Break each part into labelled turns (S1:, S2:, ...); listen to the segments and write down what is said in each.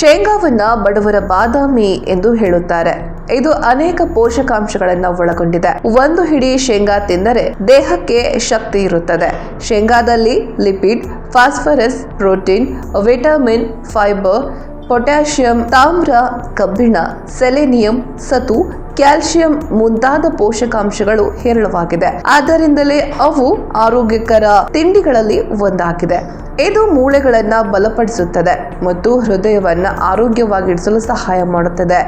S1: ಶೇಂಗಾವನ್ನ ಬಡವರ ಬಾದಾಮಿ ಎಂದು ಹೇಳುತ್ತಾರೆ. ಇದು ಅನೇಕ ಪೋಷಕಾಂಶಗಳನ್ನು ಒಳಗೊಂಡಿದೆ. ಒಂದು ಹಿಡಿ ಶೇಂಗಾ ತಿಂದರೆ ದೇಹಕ್ಕೆ ಶಕ್ತಿ ಇರುತ್ತದೆ. ಶೇಂಗಾದಲ್ಲಿ lipid, phosphorus, protein, vitamin, fibre, potassium, ತಾಮ್ರ, ಕಬ್ಬಿಣ, ಸೆಲೆನಿಯಂ, ಸತು ಕ್ಯಾಲ್ಸಿಯಂ ಮುಂತಾದ ಪೋಷಕಾಂಶಗಳು ಹೇರಳವಾಗಿದೆ ಆದ್ದರಿಂದಲೇ ಅವು ಆರೋಗ್ಯಕರ ತಿಂಡಿಗಳಲ್ಲಿ ಒಂದಾಗಿದೆ. ಇದು ಮೂಳೆಗಳನ್ನ ಬಲಪಡಿಸುತ್ತದೆ ಮತ್ತು ಹೃದಯವನ್ನ ಆರೋಗ್ಯವಾಗಿಡಿಸಲು ಸಹಾಯ ಮಾಡುತ್ತದೆ.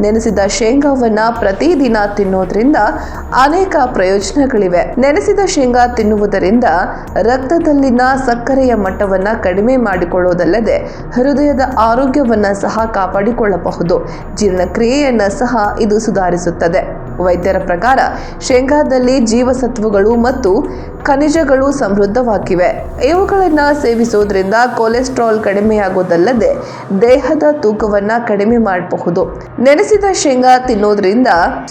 S1: ನೆನೆಸಿದ ಶೇಂಗಾವನ್ನ ಪ್ರತಿದಿನ ತಿನ್ನೋದ್ರಿಂದ ಅನೇಕ ಪ್ರಯೋಜನಗಳಿವೆ. ನೆನೆಸಿದ ಶೇಂಗಾ ತಿನ್ನುವುದರಿಂದ ರಕ್ತದಲ್ಲಿನ ಸಕ್ಕರೆಯ ಮಟ್ಟವನ್ನ ಕಡಿಮೆ ಮಾಡಿಕೊಳ್ಳುವುದಲ್ಲದೆ ಹೃದಯದ ಆರೋಗ್ಯವನ್ನ ಸಹ ಕಾಪಾಡಿಕೊಳ್ಳಬಹುದು. ಜೀರ್ಣಕ್ರಿಯೆಯನ್ನ ಸಹ ಇದು ಸುಧಾರಿಸುತ್ತದೆ. ವೈದ್ಯರ ಪ್ರಕಾರ ಶೇಂಗಾದಲ್ಲಿ ಜೀವಸತ್ವಗಳು ಮತ್ತು ಖನಿಜಗಳು ಸಮೃದ್ಧವಾಗಿವೆ. ಇವುಗಳನ್ನು ಸೇವಿಸುವುದರಿಂದ ಕೊಲೆಸ್ಟ್ರಾಲ್ ಕಡಿಮೆಯಾಗುವುದಲ್ಲದೆ ದೇಹದ ತೂಕವನ್ನು ಕಡಿಮೆ ಮಾಡಬಹುದು. ನೆನೆಸಿದ ಶೇಂಗಾ ತಿನ್ನೋದ್ರಿಂದ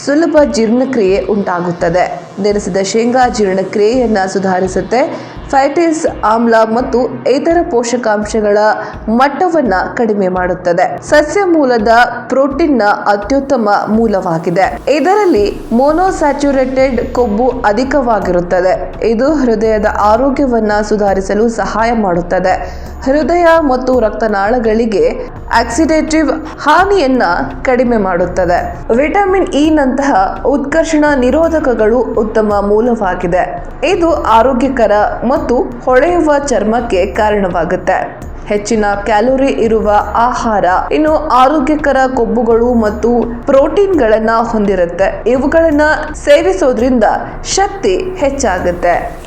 S1: ಸುಲಭ ಜೀರ್ಣಕ್ರಿಯೆ ಉಂಟಾಗುತ್ತದೆ. ನೆನೆಸಿದ ಶೇಂಗಾ ಜೀರ್ಣಕ್ರಿಯೆಯನ್ನು ಸುಧಾರಿಸುತ್ತೆ. ಫೈಟಿಸ್, ಆಮ್ಲ ಮತ್ತು ಇತರ ಪೋಷಕಾಂಶಗಳ ಮಟ್ಟವನ್ನ ಕಡಿಮೆ ಮಾಡುತ್ತದೆ. ಸಸ್ಯ ಮೂಲದ ಪ್ರೋಟೀನ್ನ ಅತ್ಯುತ್ತಮ ಮೂಲವಾಗಿದೆ. ಇದರಲ್ಲಿ ಮೋನೋಸ್ಯಾಚುರೇಟೆಡ್ ಕೊಬ್ಬು ಅಧಿಕವಾಗಿರುತ್ತದೆ. ಇದು ಹೃದಯದ ಆರೋಗ್ಯವನ್ನು ಸುಧಾರಿಸಲು ಸಹಾಯ ಮಾಡುತ್ತದೆ. ಹೃದಯ ಮತ್ತು ರಕ್ತನಾಳಗಳಿಗೆ ಆಕ್ಸಿಡೇಟಿವ್ ಹಾನಿಯನ್ನ ಕಡಿಮೆ ಮಾಡುತ್ತದೆ. ವಿಟಮಿನ್ ಇ ನಂತಹ ಉತ್ಕರ್ಷಣ ನಿರೋಧಕಗಳು ಉತ್ತಮ ಮೂಲವಾಗಿದೆ. ಇದು ಆರೋಗ್ಯಕರ ಮತ್ತು ಹೊಳೆಯುವ ಚರ್ಮಕ್ಕೆ ಕಾರಣವಾಗುತ್ತೆ. ಹೆಚ್ಚಿನ ಕ್ಯಾಲೋರಿ ಇರುವ ಆಹಾರ ಇನ್ನು ಆರೋಗ್ಯಕರ ಕೊಬ್ಬುಗಳು ಮತ್ತು ಪ್ರೋಟೀನ್ಗಳನ್ನ ಹೊಂದಿರುತ್ತೆ. ಇವುಗಳನ್ನ ಸೇವಿಸೋದ್ರಿಂದ ಶಕ್ತಿ ಹೆಚ್ಚಾಗುತ್ತೆ.